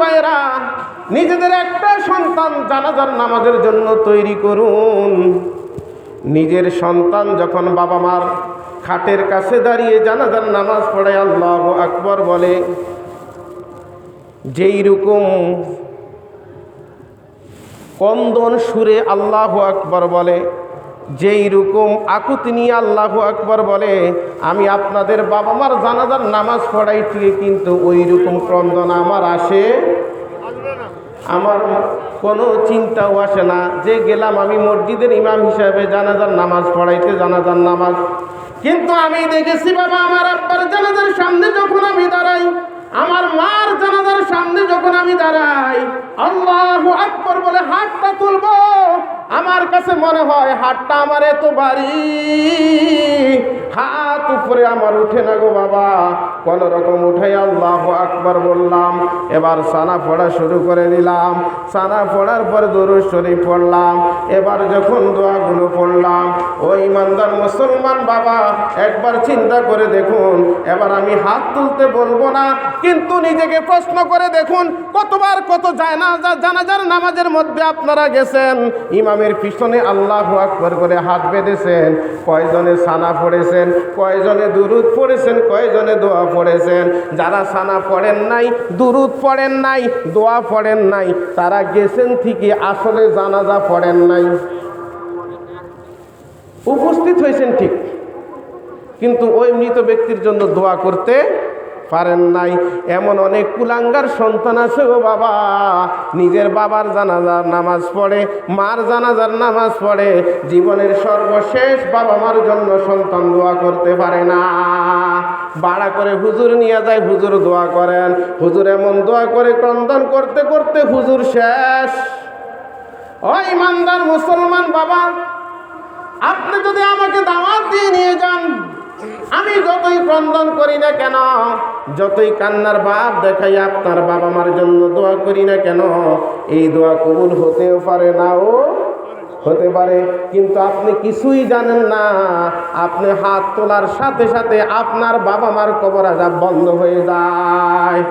ভাইরা নিজেদের একটা সন্তান জানাজার নামাজের জন্য তৈরি করুন। নিজের সন্তান যখন বাবা মার খাটের কাছে দাঁড়িয়ে জানাজার নামাজ পড়ে, আল্লাহ আকবর বলে, যেই রকম কন্দন সুরে আল্লাহ আকবর বলে যেই রকম আকুতি নিয়ে আল্লাহ আকবর বলে, আমি আপনাদের বাবা মার জানাজার নামাজ পড়াই থেকে কিন্তু ওই রকম ক্রন্দন আমার আসে? আমার কোনো চিন্তাও আসে না। যে গেলাম আমি মসজিদের ইমাম হিসাবে জানাজার নামাজ পড়াইতে, জানাজার নামাজ। কিন্তু আমি দেখেছি বাবা আমার আব্বার জানাজার সামনে যখন যখন আমি দাঁড়াই, আল্লাহ আকবর বলে, হাতটা তুলবো। আমার কাছে মনে হয়, হাতটা আমার এত বাড়ি হাত উপরে আমার উঠে না গো বাবা। কোন রকম উঠে আল্লাহ আকবর বললাম। এবার সানা পড়া শুরু করে দিলাম। সানা পড়ার পর দরুদ শরীফ পড়লাম। এবার যখন দোয়াগুলো পড়লাম ওই ইমানদার মুসলমান বাবা, একবার চিন্তা করে দেখুন। এবার আমি হাত তুলতে বলব না, কিন্তু নিজেকে প্রশ্ন করে দেখুন কতবার কত জানাজা জানাজার নামাজের মধ্যে আপনারা গেছেন। ইমামের পিছনে আল্লাহ আকবর করে হাত বেঁধেছেন, কয়জনে সানা পড়েছেন, কয়জনে দুরুদ পড়েছেন, কয়জনে দোয়া পড়েছেন। যারা সানা পড়েন নাই, দুরুদ পড়েন নাই, দোয়া পড়েন নাই, তারা গেছেন থেকে আসলে জানাজা পড়েন নাই। উপস্থিত হয়েছেন ঠিক, কিন্তু ওই মৃত ব্যক্তির জন্য দোয়া করতে পারেন নাই। এমন অনেক কুলাঙ্গার সন্তান আছে ও বাবা। নিজের বাবার জানাজার নামাজ পড়ে, মার জানাজার নামাজ পড়ে, জীবনের সর্বশেষ বাবা মার জন্য সন্তান দোয়া করতে পারে না। বাড়া করে হুজুর নিয়ে যায়, হুজুর দোয়া করেন। হুজুর এমন দোয়া করে ক্রন্দন করতে করতে হুজুর শেষ। ও ইমানদার মুসলমান বাবা, আপনি যদি আমাকে দাওয়াত দিয়ে নিয়ে যান আমি যতই ক্রন্দন করি না কেন, যতই কান্নার বাপ দেখাই আপনার বাবা মার জন্য দোয়া করি না কেন, এই দোয়া কবুল হতেও পারে না ও। হতে পারে, কিন্তু আপনি কিছুই জানেন না। আপনি হাত তোলার সাথে সাথে আপনার বাবা মার কবর আজাব বন্ধ হয়ে যায়।